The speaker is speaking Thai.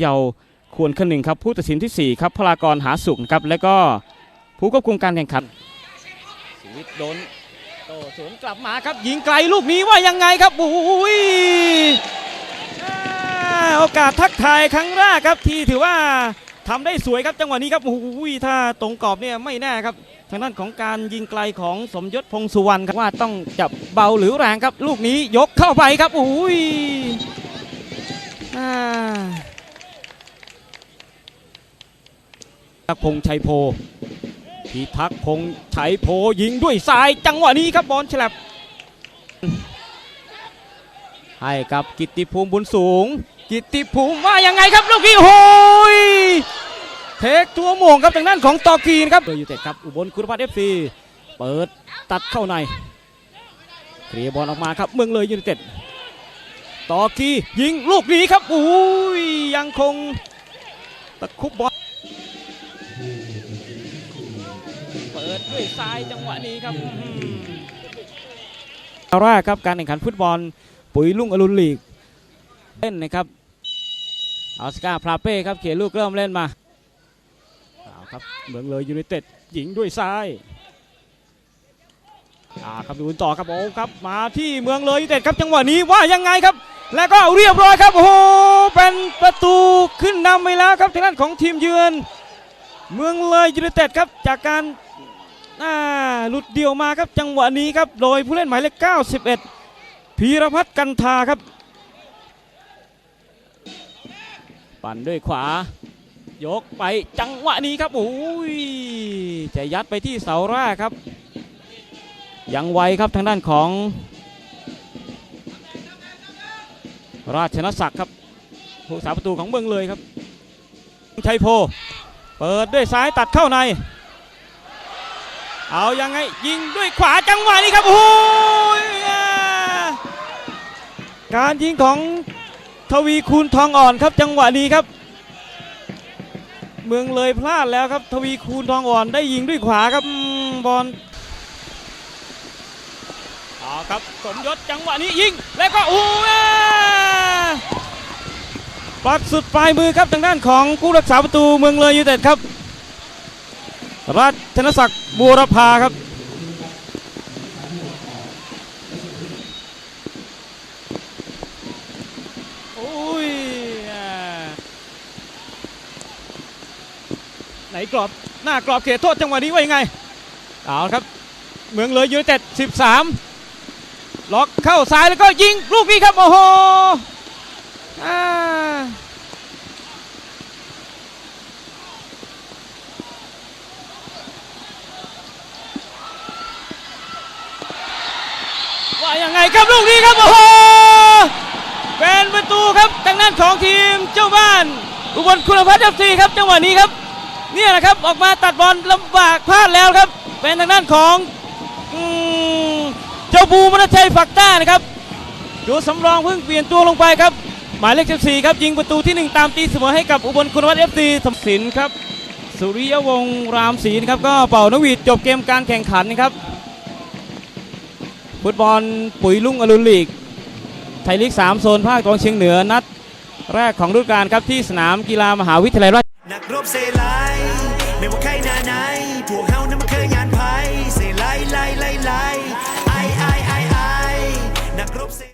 เยาควรคนึงครับผู้ตัดสินที่ 4 ครับพลากรหาสุขครับแล้วก็ผู้ควบคุมการแข่งขันชีวิตโดนโตสวนกลับมาครับยิงไกลลูกนี้ว่ายังไงครับโอ้ยโอกาสทักทายครั้งแรกครับที่ถือว่าทำได้สวยครับจังหวะนี้ครับโอ้ยถ้าตรงกรอบเนี่ยไม่แน่ครับทางด้านของการยิงไกลของสมยศพงษ์สุวรรณครับว่าต้องจับเบาหรือแรงครับ ลูกนี้ยกเข้าไปครับโอ้ยอ่า พิทักพงษ์ชัยโพพิทักษ์พงษ์ชัยโพยิงด้วยซ้ายจังหวะนี้ครับบอลฉลับให้กับกิตติภูมิบุญสูง กิตติภูมิว่ายังไงครับลูกนี้โอ้ยเทคตัวโมงครับทางด้านของตอกีนครับเบอยูเต็ดครับอุบลคุณพัฒน์เอฟซีเปิดตัดเข้าในเคลียบอลออกมาครับเมืองเลยยูนเต็ดตอกียิงลูกนี้ครับอุ้ยยังคงตะคุบบอล เปิดด้วยซ้ายจังหวะนี้ครับแรกครับการแข่งขันฟุตบอลปุ๋ยลุงอรุณลีกเล่นนะครับออสการ์พลาเป้ครับเขียนลูกเริ่มเล่นมาเอาครับเมืองเลยยูไนเต็ดหญิงด้วยซ้ายอ่าครับดูต่อครับโอ้ครับมาที่เมืองเลยยูไนเต็ดครับจังหวะนี้ว่ายังไงครับ แล้วก็เรียบร้อยครับโอ้เป็นประตูขึ้นนำไปแล้วครับทางด้านของทีมเยือน เมืองเลยยูไนเต็ดครับจากการาหลุดเดี่ยวมาครับจังหวะนี้ครับโดยผู้เล่นหมายเลข 91 พีรพัฒน์กันทาครับ ปั่นด้วยขวายกไปจังหวะนี้ครับโอ้ยจะยัดไปที่เสาแรกครับ ยังไวครับทางด้านของ ราชนศักดิ์ครับผู้สาประตูของเมืองเลยครับชัยโพ เปิดด้วยซ้ายตัดเข้าใน เอายังไงยิงด้วยขวาจังหวะนี้ครับโอ้ยการยิงของทวีคูณทองอ่อนครับจังหวะนี้ครับ เมืองเลยพลาดแล้วครับทวีคูณทองอ่อนได้ยิงด้วยขวาครับบอลเอาครับสมยศจังหวะนี้ยิงแล้วก็อู้อ่า ปัดสุดปลายมือครับทางด้านของผู้รักษาประตูเมืองเลยยูไนเต็ดครับราชนศักดิ์บูรพาครับโอ้ยไหนกรอบหน้ากรอบเขตโทษจังหวะนี้ว่ายังไงเอาครับเมืองเลยยูไนเต็ด13 ล็อกเข้าซ้ายแล้วก็ยิงลูกนี้ครับโอ้โหอ่า ว่า ยังไงครับลูกนี้ครับโอ้โหเป็นประตูครับทางด้านของทีมเจ้าบ้าน อุบลคุณพัฒน์เอฟซีครับจังหวะนี้ครับเนี่ยนะครับออกมาตัดบอลลำบากพลาดแล้วครับ เป็นทางด้านของอเจ้าบูมนชัยฝักต้านะครับตัวสำรองเพิ่งเปลี่ยนตัวลงไปครับ หมายเลข14ครับยิงประตูทีหนึ่1 ตามตีเสมอให้กับอุบลคุณวัฒน์เอฟซีสมศิลครับสุริยวงศ์รามศรีนะครับก็เป่านกหวีดจบเกมการแข่งขันนะครับ ฟุตบอลปุ๋ยลุ่งอรุณลีก ไทยลีก 3 โซนภาคตะวันเฉียงเหนือนัด แรกของฤดูกาลครับที่สนามกีฬามหาวิทยาลัยราชนักรบเซไลไม่ว่าใครหน้าไหนพวกเฮา